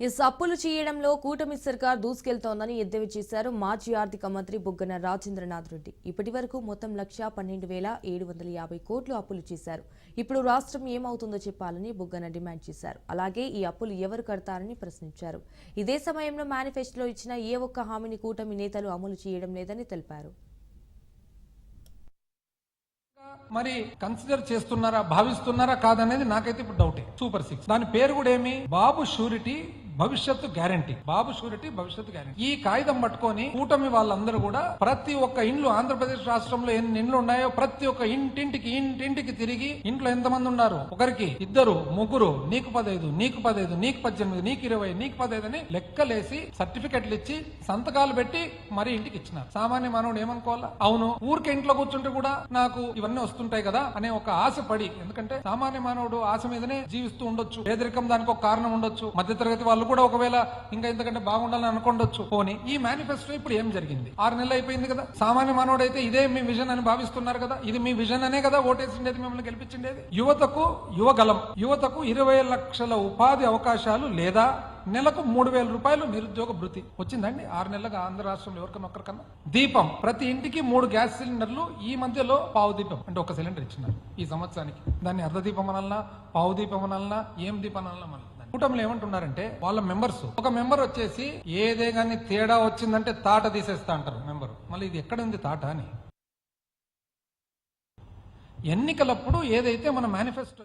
ఈ అప్పులు చేయడంలో కూటమి సర్కార్ దూసుకెళ్తోందని ఎద్దేవి చేశారు మాజీ ఆర్థిక మంత్రి బుగ్గన రాజేంద్రనాథ్ రెడ్డి. ఇప్పటి వరకు మొత్తం లక్ష పన్నెండు వేల ఏడు వందల యాభై కోట్లు అప్పులు చేశారు. ఇప్పుడు రాష్ట్రం ఏమవుతుందో చెప్పాలని బుగ్గన డిమాండ్ చేశారు. అలాగే ఈ అప్పులు ఎవరు కడతారని ప్రశ్నించారు. ఇదే సమయంలో మేనిఫెస్టోలో ఇచ్చిన ఏ ఒక్క హామీని కూటమి నేతలు అమలు చేయడం లేదని తెలిపారు. మరి కన్సిడర్ చేస్తున్నారా భావిస్తున్నారా కాదనేది నాకైతే ఇప్పుడు డౌటే. Super six. దాని పేరు కూడా ఏమి? బాబు షూరిటీ భవిష్యత్తు గ్యారంటీ. బాబు షూరిటీ భవిష్యత్తు గ్యారంటీ. ఈ కాగితం పట్టుకొని కూటమి వాళ్ళందరూ కూడా ప్రతి ఒక్క ఇండ్లు ఆంధ్రప్రదేశ్ రాష్ట్రంలో ఎన్ని ఇండ్లు ఉన్నాయో ప్రతి ఒక్క ఇంటింటికి ఇంటింటికి తిరిగి ఇంట్లో ఎంతమంది ఉన్నారు? ఒకరికి ఇద్దరు ముగ్గురు నీకు పదైదు నీకు పదైదు నీకు పద్దెనిమిది నీకు ఇరవై నీకు పదైదు అని లెక్కలేసి సర్టిఫికెట్లు ఇచ్చి సంతకాలు పెట్టి మరి ఇంటికి ఇచ్చినారు. సామాన్య మానవుడు ఏమనుకోవాలా? అవును. ఊరికే ఇంట్లో కూర్చుంటే కూడా నాకు ఇవన్నీ వస్తుంటాయి కదా అనే ఒక ఆశ పడి ఎందుకంటే సామాన్య మానవుడు ఆశ మీదనే జీవిస్తూ ఉండొచ్చు. పేదరికం దానికి ఒక కారణం ఉండొచ్చు. మధ్యతరగతి వాళ్ళు కూడా ఒకవేళ ఇంకా ఇంతకంటే బాగుండాలని అనుకోండొచ్చు. పోని ఈ మేనిఫెస్టో ఇప్పుడు ఏం జరిగింది? ఆరు నెలలు అయిపోయింది కదా. సామాన్య మానవుడైతే ఇదే మీ విజన్ అని భావిస్తున్నారు కదా. ఇది మీ విజన్ అనే కదా ఓటేసిండేది మిమ్మల్ని గెలిపించిండేది. యువతకు యువగలం. యువతకు ఇరవై లక్షల ఉపాధి అవకాశాలు లేదా నెలకు మూడు వేల రూపాయలు నిరుద్యోగ భృతి. వచ్చిందండి? ఆరు నెలలుగా ఆంధ్ర రాష్ట్రంలో ఎవరికన్నా ఒక్కరికన్నా? దీపం. ప్రతి ఇంటికి మూడు గ్యాస్ సిలిండర్లు ఈ మధ్యలో పావు దీపం. అంటే ఒక సిలిండర్ ఇచ్చినారు ఈ సంవత్సరానికి. దాన్ని అర్ధ దీపం అనల్నా? పావు దీపం అనల్నా? ఏం దీపం అనల్నా మళ్ళీ? కూటమిలో ఏమంటున్నారంటే వాళ్ళ మెంబర్స్ ఒక మెంబర్ వచ్చేసి ఏదే గాని తేడా వచ్చిందంటే తాట తీసేస్తా అంటారు మెంబర్ మళ్ళీ ఇది ఎక్కడ ఉంది తాట అని? ఎన్నికలప్పుడు ఏదైతే మన మేనిఫెస్టో